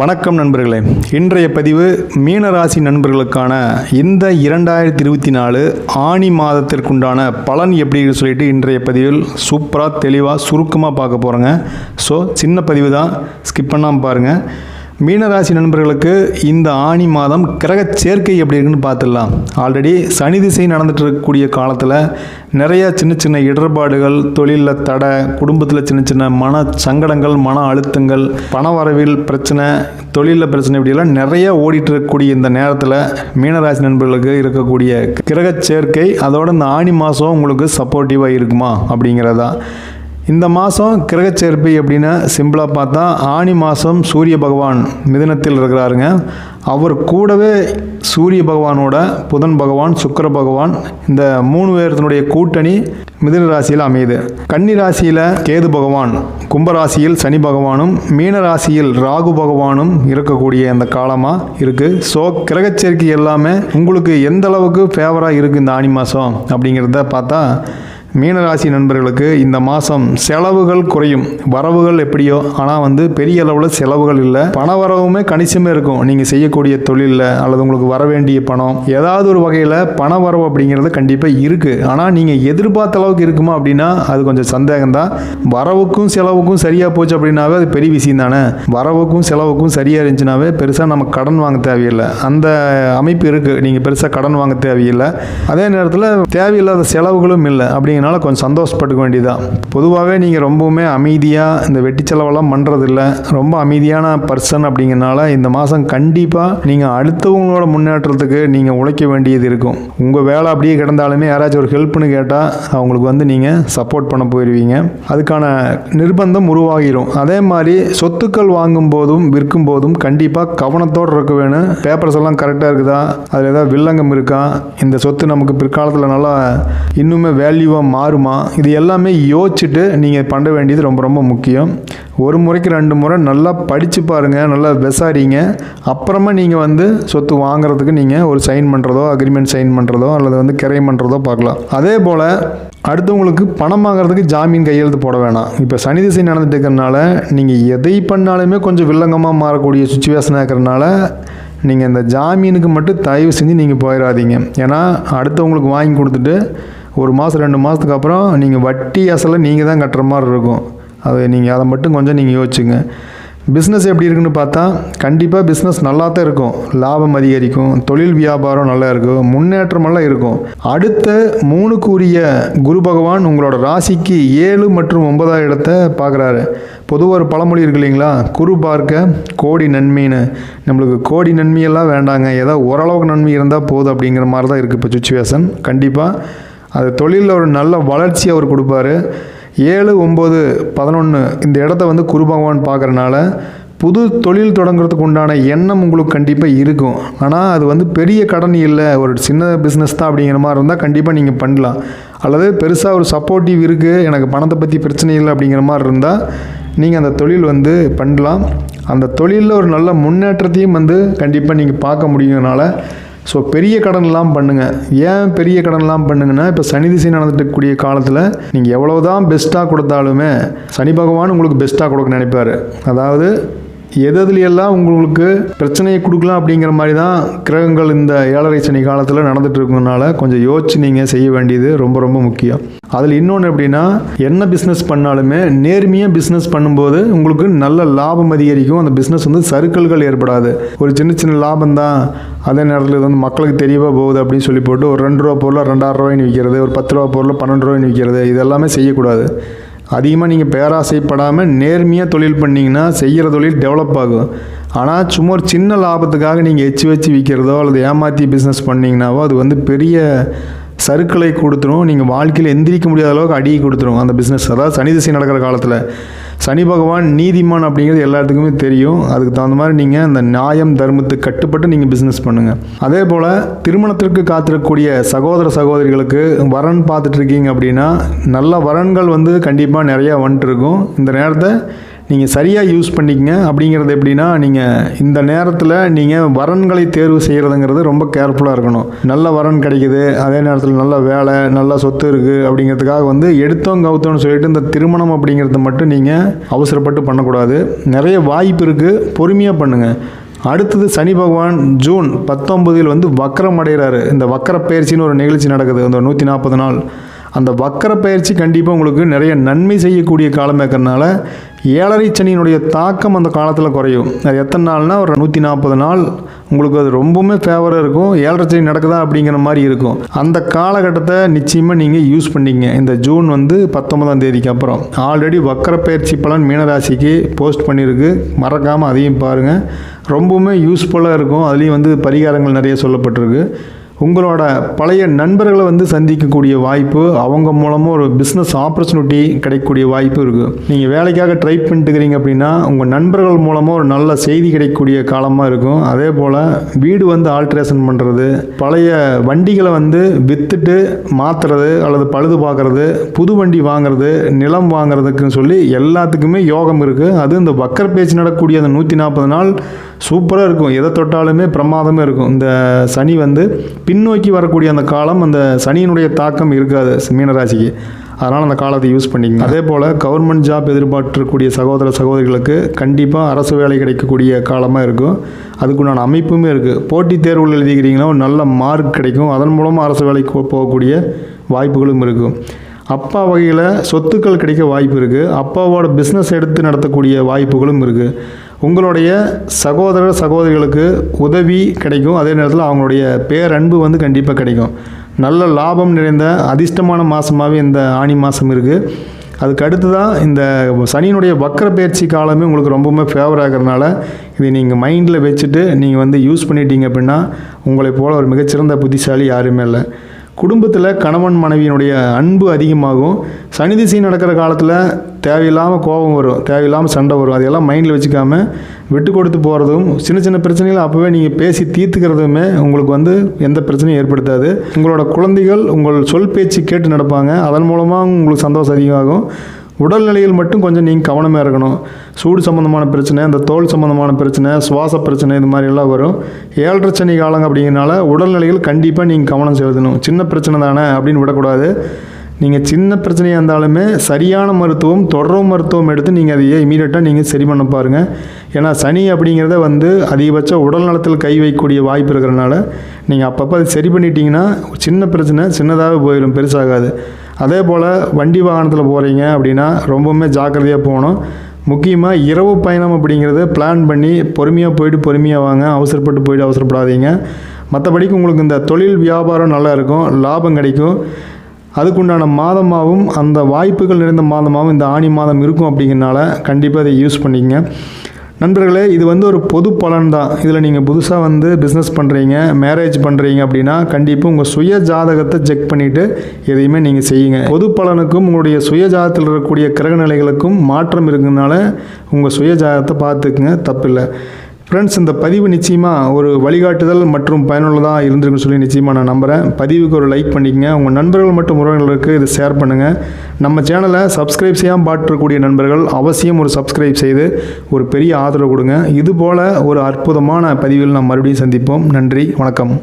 வணக்கம் நண்பர்களே. இன்றைய பதிவு மீனராசி நண்பர்களுக்கான இந்த இரண்டாயிரத்தி இருபத்தி நாலு ஆணி மாதத்திற்குண்டான பலன் எப்படின்னு சொல்லிட்டு இன்றைய பதிவில் சூப்பராக தெளிவாக சுருக்கமாக பார்க்க போகிறோங்க ஸோ சின்ன பதிவு தான் ஸ்கிப் பண்ணாமல் பாருங்கள் மீனராசி நண்பர்களுக்கு இந்த ஆணி மாதம் கிரக சேர்க்கை எப்படி இருக்குன்னு பார்த்துடலாம். ஆல்ரெடி சனி திசை நடந்துட்டு இருக்கக்கூடிய காலத்தில் நிறையா சின்ன சின்ன இடர்பாடுகள் தொழிலில் தடை குடும்பத்தில் சின்ன சின்ன மன சங்கடங்கள் மன அழுத்தங்கள் பண வரவில் பிரச்சனை தொழிலில் பிரச்சனை இப்படியெல்லாம் நிறைய ஓடிட்டு இருக்கக்கூடிய இந்த நேரத்தில் மீனராசி நண்பர்களுக்கு இருக்கக்கூடிய கிரக சேர்க்கை அதோட இந்த ஆணி மாதம் உங்களுக்கு சப்போர்ட்டிவாக இருக்குமா அப்படிங்கிறதா. இந்த மாதம் கிரகச்சேர்ப்பு எப்படின்னா சிம்பிளாக பார்த்தா ஆணி மாதம் சூரிய பகவான் மிதுனத்தில் இருக்கிறாருங்க. அவர் கூடவே சூரிய பகவானோட புதன் பகவான் சுக்கிர பகவான் இந்த மூணு பேர்த்தினுடைய கூட்டணி மிதுன ராசியில் அமையுது. கன்னி ராசியில் கேது பகவான் கும்பராசியில் சனி பகவானும் மீன ராசியில் ராகு பகவானும் இருக்கக்கூடிய அந்த காலமாக இருக்குது ஸோ கிரகச்சேர்க்கை எல்லாமே உங்களுக்கு எந்த அளவுக்கு ஃபேவராக இருக்குது இந்த ஆணி மாதம் அப்படிங்கிறத பார்த்தா மீனராசி நண்பர்களுக்கு இந்த மாதம் செலவுகள் குறையும். வரவுகள் எப்படியோ? ஆனால் வந்து பெரிய அளவில் செலவுகள் இல்லை. பண வரவுமே கணிசமே இருக்கும். நீங்கள் செய்யக்கூடிய தொழிலில் அல்லது உங்களுக்கு வர வேண்டிய பணம். ஏதாவது ஒரு வகையில் பண வரவு அப்படிங்கிறது கண்டிப்பாக இருக்குது ஆனால் நீங்கள் எதிர்பார்த்த அளவுக்கு இருக்குமா அப்படின்னா அது கொஞ்சம் சந்தேகம் தான் வரவுக்கும் செலவுக்கும் சரியாக போச்சு அப்படின்னாவே அது பெரிய விஷயம் தானே. வரவுக்கும் செலவுக்கும் சரியாக இருந்துச்சுனாவே பெருசாக நம்ம கடன் வாங்க தேவையில்லை. அந்த அமைப்பு இருக்குது நீங்கள் பெருசாக கடன் வாங்க தேவையில்லை. அதே நேரத்தில் தேவையில்லாத செலவுகளும் இல்லை. பார்த்தீங்கனால கொஞ்சம் சந்தோஷப்பட்டுக்க வேண்டியதான் பொதுவாகவே நீங்கள் ரொம்பவுமே அமைதியாக இந்த வெட்டி செலவெல்லாம் பண்ணுறதில்ல ரொம்ப அமைதியான பர்சன் அப்படிங்கிறனால இந்த மாதம் கண்டிப்பாக நீங்கள் அடுத்தவங்களோட முன்னேற்றத்துக்கு நீங்கள் உழைக்க வேண்டியது இருக்கும். உங்கள் வேலை அப்படியே கிடந்தாலுமே யாராச்சும் ஒரு ஹெல்ப்னு கேட்டால் அவங்களுக்கு வந்து நீங்கள் சப்போர்ட் பண்ண போயிடுவீங்க அதுக்கான நிர்பந்தம் உருவாகிரும். அதே மாதிரி சொத்துக்கள் வாங்கும் போதும் விற்கும் போதும் கண்டிப்பாக கவனத்தோடு இருக்க வேணும். பேப்பர்ஸ் எல்லாம் கரெக்டாக இருக்குதா? அதில் ஏதாவது வில்லங்கம் இருக்கா? இந்த சொத்து நமக்கு பிற்காலத்தில் நல்லா இன்னுமே வேல்யூவாக மாறுமா? இது எல்லாமே யோசிச்சுட்டு நீங்கள் பண்ண வேண்டியது ரொம்ப ரொம்ப முக்கியம். ஒரு முறைக்கு ரெண்டு முறை நல்லா படித்து பாருங்கள் நல்லா விசாரிங்க. அப்புறமா நீங்கள் வந்து சொத்து வாங்குறதுக்கு நீங்கள் ஒரு சைன் பண்ணுறதோ அக்ரிமெண்ட் சைன் பண்ணுறதோ அல்லது வந்து கிரை பண்ணுறதோ பார்க்கலாம். அதே போல் அடுத்தவங்களுக்கு பணம் வாங்குறதுக்கு ஜாமீன் கையெழுத்து போட வேணாம். இப்போ சனி திசை நடந்துட்டு இருக்கிறனால நீங்கள் எதை பண்ணாலுமே கொஞ்சம் வில்லங்கமாக மாறக்கூடிய சுச்சுவேஷனாக இருக்கிறனால நீங்கள் இந்த ஜாமீனுக்கு மட்டும் தயவு செஞ்சு நீங்கள் போயிடாதீங்க ஏன்னா அடுத்தவங்களுக்கு வாங்கி கொடுத்துட்டு ஒரு மாதம் ரெண்டு மாதத்துக்கு அப்புறம் நீங்கள் வட்டி அசலை நீங்கள் தான் கட்டுற மாதிரி இருக்கும். அது நீங்கள் அதை மட்டும் கொஞ்சம் நீங்கள் யோசிச்சுங்க. பிஸ்னஸ் எப்படி இருக்குன்னு பார்த்தா கண்டிப்பாக பிஸ்னஸ் நல்லா தான் இருக்கும். லாபம் அதிகரிக்கும். தொழில் வியாபாரம் நல்லா இருக்கும். முன்னேற்றமெல்லாம் இருக்கும். அடுத்த மூணுக்குரிய குரு பகவான் உங்களோட ராசிக்கு ஏழு மற்றும் ஒன்பதாம் இடத்தை பார்க்குறாரு. பொதுவாக ஒரு பழமொழி இருக்கு இல்லைங்களா? குரு பார்க்க கோடி நன்மைன்னு. நம்மளுக்கு கோடி நன்மையெல்லாம் வேண்டாங்க. ஏதோ ஓரளவுக்கு நன்மை இருந்தால் போதும் அப்படிங்கிற மாதிரி தான் இருக்குது இப்போ சுச்சுவேஷன் கண்டிப்பாக அது தொழிலில் ஒரு நல்ல வளர்ச்சி அவர் கொடுப்பாரு. ஏழு ஒம்பது பதினொன்று இந்த இடத்த வந்து குரு பகவான் பார்க்குறனால புது தொழில் தொடங்குறதுக்கு உண்டான எண்ணம் உங்களுக்கு கண்டிப்பாக இருக்கும். ஆனால் அது வந்து பெரிய கடன் இல்லை. ஒரு சின்ன பிஸ்னஸ் தான் அப்படிங்கிற மாதிரி இருந்தால் கண்டிப்பாக நீங்கள் பண்ணலாம். அல்லது பெருசாக ஒரு சப்போர்ட்டிவ் இருக்குது எனக்கு பணத்தை பற்றி பிரச்சனை இல்லை அப்படிங்கிற மாதிரி இருந்தால் நீங்கள் அந்த தொழில் வந்து பண்ணலாம். அந்த தொழிலில் ஒரு நல்ல முன்னேற்றத்தையும் வந்து கண்டிப்பாக நீங்கள் பார்க்க முடியுங்கனால ஸோ பெரிய கடன்லாம் பண்ணுங்கள் ஏன் பெரிய கடன்லாம் பண்ணுங்கன்னா இப்போ சனி திசை நடந்துட்டுக்கூடிய காலத்தில் நீங்கள் எவ்வளோ தான் பெஸ்ட்டாக கொடுத்தாலுமே சனி பகவான் உங்களுக்கு பெஸ்ட்டாக கொடுக்க நினைப்பார். அதாவது எதுலையெல்லாம் உங்களுக்கு பிரச்சனையை கொடுக்கலாம் அப்படிங்கிற மாதிரி தான் கிரகங்கள் இந்த ஏழரை சனி காலத்தில் நடந்துட்டு இருக்கனால கொஞ்சம் யோசிச்சு நீங்கள் செய்ய வேண்டியது ரொம்ப ரொம்ப முக்கியம். அதில் இன்னொன்று எப்படின்னா என்ன பிஸ்னஸ் பண்ணாலுமே நேர்மையாக பிஸ்னஸ் பண்ணும்போது உங்களுக்கு நல்ல லாபம் அதிகரிக்கும். அந்த பிஸ்னஸ் வந்து சருக்கல்கள் ஏற்படாது. ஒரு சின்ன சின்ன லாபம் தான் அதே நேரத்தில் இது வந்து மக்களுக்கு தெரியவா போகுது அப்படின்னு சொல்லி போட்டு ஒரு ரெண்டு ரூபா பொருளை ரெண்டாயிரம் ரூபாய்னு விற்கிறது ஒரு பத்து ரூபா பொருளை பன்னெண்டு ரூபாய்னு விற்கிறது இதெல்லாமே செய்யக்கூடாது. அதிகமாக நீங்கள் பேராசைப்படாமல் நேர்மையாக தொழில் பண்ணிங்கன்னா செய்கிற தொழில் டெவலப் ஆகும். ஆனால் சும்மா ஒரு சின்ன லாபத்துக்காக நீங்கள் எச்சு வச்சு விற்கிறதோ அல்லது ஏமாற்றி பிஸ்னஸ் பண்ணிங்கனாவோ அது வந்து பெரிய சருக்களை கொடுத்துரும். நீங்கள் வாழ்க்கையில் எந்திரிக்க முடியாத அளவுக்கு அடியை கொடுத்துரும் அந்த பிஸ்னஸ் அதாவது சனி திசை நடக்கிற காலத்தில் சனி பகவான் நீதிமான் அப்படிங்கிறது எல்லாத்துக்குமே தெரியும். அதுக்கு தகுந்த மாதிரி நீங்கள் அந்த நியாயம் தர்மத்துக்கு கட்டுப்பட்டு நீங்கள் பிஸ்னஸ் பண்ணுங்கள் அதே போல் திருமணத்திற்கு காத்திருக்கக்கூடிய சகோதர சகோதரிகளுக்கு வரன் பார்த்துட்ருக்கீங்க அப்படின்னா நல்ல வரன்கள் வந்து கண்டிப்பாக நிறையா வந்துட்டு இருக்கும். இந்த நேரத்தை நீங்கள் சரியாக யூஸ் பண்ணிக்கங்க. அப்படிங்கிறது எப்படின்னா நீங்கள் இந்த நேரத்தில் நீங்கள் வரன்களை தேர்வு செய்கிறதுங்கிறது ரொம்ப கேர்ஃபுல்லாக இருக்கணும். நல்ல வரன் கிடைக்குது. அதே நேரத்தில் நல்ல வேலை நல்ல சொத்து இருக்குது அப்படிங்கிறதுக்காக வந்து எடுத்தோம் கவுத்தோம்னு சொல்லிட்டு இந்த திருமணம் அப்படிங்கிறத மட்டும் நீங்கள் அவசரப்பட்டு பண்ணக்கூடாது. நிறைய வாய்ப்பு இருக்குது பொறுமையாக பண்ணுங்கள் அடுத்தது சனி பகவான் ஜூன் பத்தொம்பதில் வந்து வக்கரம் அடைகிறாரு. இந்த வக்கர பயிற்சின்னு ஒரு நிகழ்ச்சி நடக்குது. அந்த நூற்றி நாற்பது நாள். அந்த வக்கர பயிற்சி கண்டிப்பாக உங்களுக்கு நிறைய நன்மை செய்யக்கூடிய காலமாக இருக்கிறதுனால ஏழரை சனியினுடைய தாக்கம் அந்த காலத்தில் குறையும். அது எத்தனை நாள்னா ஒரு நூற்றி நாற்பது நாள் உங்களுக்கு அது ரொம்பவுமே ஃபேவராக இருக்கும். ஏழரை சனி நடக்குதா அப்படிங்கிற மாதிரி இருக்கும். அந்த காலகட்டத்தை நிச்சயமாக நீங்கள் யூஸ் பண்ணிங்க. இந்த ஜூன் வந்து பத்தொன்பதாம் தேதிக்கு அப்புறம். ஆல்ரெடி வக்கர பயிற்சி பலன் மீனராசிக்கு போஸ்ட் பண்ணியிருக்கு மறக்காமல் அதையும் பாருங்கள் ரொம்பவுமே யூஸ்ஃபுல்லாக இருக்கும். அதுலேயும் வந்து பரிகாரங்கள் நிறைய சொல்லப்பட்டிருக்கு. உங்களோட பழைய நண்பர்களை வந்து சந்திக்கக்கூடிய வாய்ப்பு அவங்க மூலமாக ஒரு பிஸ்னஸ் ஆப்பர்ச்சுனிட்டி கிடைக்கக்கூடிய வாய்ப்பு இருக்குது நீங்கள் வேலைக்காக ட்ரை பண்ணிட்டுக்கிறீங்க அப்படின்னா உங்கள் நண்பர்கள் மூலமாக ஒரு நல்ல செய்தி கிடைக்கக்கூடிய காலமாக இருக்கும். அதே போல் வீடு வந்து ஆல்ட்ரேஷன் பண்ணுறது பழைய வண்டிகளை வந்து விற்றுட்டு மாற்றுறது அல்லது பழுது பார்க்குறது புது வண்டி வாங்குறது நிலம் வாங்குறதுக்குன்னு சொல்லி எல்லாத்துக்குமே யோகம் இருக்குது அது இந்த வக்கர் பேச்சு நடக்கக்கூடிய அந்த நூற்றி நாற்பது நாள் சூப்பராக இருக்கும். எதை தொட்டாலுமே பிரமாதமே இருக்கும். இந்த சனி வந்து பின்னோக்கி வரக்கூடிய அந்த காலம் அந்த சனியினுடைய தாக்கம் இருக்காது மீனராசிக்கு. அதனால் அந்த காலத்தை யூஸ் பண்ணிக்கங்க. அதே போல் கவர்மெண்ட் ஜாப் எதிர்பார்க்கக்கூடிய சகோதர சகோதரிகளுக்கு கண்டிப்பாக அரசு வேலை கிடைக்கக்கூடிய காலமாக இருக்கும். அதுக்குண்டான அமைப்புமே இருக்குது போட்டித் தேர்வுகள் எழுதிக்கிறீங்கன்னா ஒரு நல்ல மார்க் கிடைக்கும். அதன் மூலமாக அரசு வேலைக்கு போகக்கூடிய வாய்ப்புகளும் இருக்கும். அப்பா வகையில் சொத்துக்கள் கிடைக்க வாய்ப்பு இருக்குது அப்பாவோட பிஸ்னஸ் எடுத்து நடத்தக்கூடிய வாய்ப்புகளும் இருக்குது உங்களுடைய சகோதர சகோதரிகளுக்கு உதவி கிடைக்கும். அதே நேரத்தில் அவங்களுடைய பேரன்பு வந்து கண்டிப்பாக கிடைக்கும். நல்ல லாபம் நிறைந்த அதிர்ஷ்டமான மாதமாகவே இந்த ஆணி மாதம் இருக்குது அதுக்கு அடுத்து தான் இந்த சனியினுடைய வக்கர பயிற்சி காலமே உங்களுக்கு ரொம்பவுமே ஃபேவர் ஆகிறதுனால இதை நீங்கள் மைண்டில் வச்சுட்டு நீங்கள் வந்து யூஸ் பண்ணிட்டீங்க அப்படின்னா உங்களை போல ஒரு மிகச்சிறந்த புத்திசாலி யாருமே இல்லை. குடும்பத்தில் கணவன் மனைவியினுடைய அன்பு அதிகமாகும். சனி திசை நடக்கிற காலத்தில் தேவையில்லாமல் கோபம் வரும் தேவையில்லாமல் சண்டை வரும். அதையெல்லாம் மைண்டில் வச்சுக்காம விட்டு கொடுத்து போகிறதும் சின்ன சின்ன பிரச்சனைகளை அப்போவே நீங்கள் பேசி தீர்த்துக்கிறதுமே உங்களுக்கு வந்து எந்த பிரச்சனையும் ஏற்படுத்தாது. உங்களோட குழந்தைகள் உங்கள் சொல் பேச்சு கேட்டு நடப்பாங்க. அதன் மூலமாக உங்களுக்கு சந்தோஷம் அதிகமாகும். உடல்நிலையில் மட்டும் கொஞ்சம் நீங்கள் கவனமாக இருக்கணும். சூடு சம்மந்தமான பிரச்சனை இந்த தோல் சம்மந்தமான பிரச்சனை சுவாச பிரச்சனை இது மாதிரி எல்லாம் வரும். ஏழரை சனி காலம் அப்படிங்கிறனால உடல்நிலையில் கண்டிப்பாக நீங்கள் கவனம் செலுத்தணும். சின்ன பிரச்சனை தானே அப்படின்னு விடக்கூடாது. நீங்கள் சின்ன பிரச்சனையாக இருந்தாலுமே சரியான மருத்துவம் தொடரும் மருத்துவம் எடுத்து நீங்கள் அதையே இமீடியட்டாக நீங்கள் சரி பண்ண பாருங்கள் ஏன்னா சனி அப்படிங்கிறத வந்து அதிகபட்ச உடல் நலத்தில் கை வைக்கக்கூடிய வாய்ப்பு இருக்கிறனால நீங்கள் அப்பப்போ அதை சரி பண்ணிட்டீங்கன்னா சின்ன பிரச்சனை சின்னதாக போயிடும் பெருசாகாது. அதே போல் வண்டி வாகனத்தில் போகிறீங்க அப்படின்னா ரொம்பவுமே ஜாக்கிரதையாக போகணும். முக்கியமாக இரவு பயணம் அப்படிங்கிறத பிளான் பண்ணி பொறுமையாக போயிட்டு பொறுமையாக வாங்க. அவசரப்பட்டு போயிட்டு அவசரப்படாதீங்க. மற்றபடிக்கு உங்களுக்கு இந்த தொழில் வியாபாரம் நல்லா இருக்கும். லாபம் கிடைக்கும். அதுக்குண்டான மாதமாகவும் அந்த வாய்ப்புகள் நிறைந்த மாதமாகவும் இந்த ஆணி மாதம் இருக்கும் அப்படிங்கிறனால கண்டிப்பாக அதை யூஸ் பண்ணிக்கங்க. நண்பர்களே இது வந்து ஒரு பொது பலன் தான் இதில் நீங்கள் புதுசாக வந்து பிஸ்னஸ் பண்ணுறீங்க மேரேஜ் பண்ணுறீங்க அப்படின்னா கண்டிப்பாக உங்கள் சுய ஜாதகத்தை செக் பண்ணிவிட்டு எதையுமே நீங்கள் செய்யுங்க. பொது பலனுக்கும் உங்களுடைய சுய ஜாதகத்தில் இருக்கக்கூடிய கிரகநிலைகளுக்கும் மாற்றம் இருக்கிறதுனால உங்கள் சுய ஜாதகத்தை பார்த்துக்குங்க தப்பில்லை. ஃப்ரெண்ட்ஸ் இந்த பதிவு நிச்சயமாக ஒரு வழிகாட்டுதல் மற்றும் பயனுள்ளதாக இருந்திருக்குன்னு சொல்லி நிச்சயமாக நான் நம்புகிறேன் பதிவுக்கு ஒரு லைக் பண்ணிக்கங்க. உங்கள் நண்பர்கள் மற்றும் உறவினர்களுக்கு இதை ஷேர் பண்ணுங்கள் நம்ம சேனலை சப்ஸ்கிரைப் செய்யாமல் பார்க்கக்கூடிய நண்பர்கள் அவசியம் ஒரு சப்ஸ்கிரைப் செய்து ஒரு பெரிய ஆதரவு கொடுங்க. இதுபோல் ஒரு அற்புதமான பதிவில் நாம் மறுபடியும் சந்திப்போம். நன்றி வணக்கம்.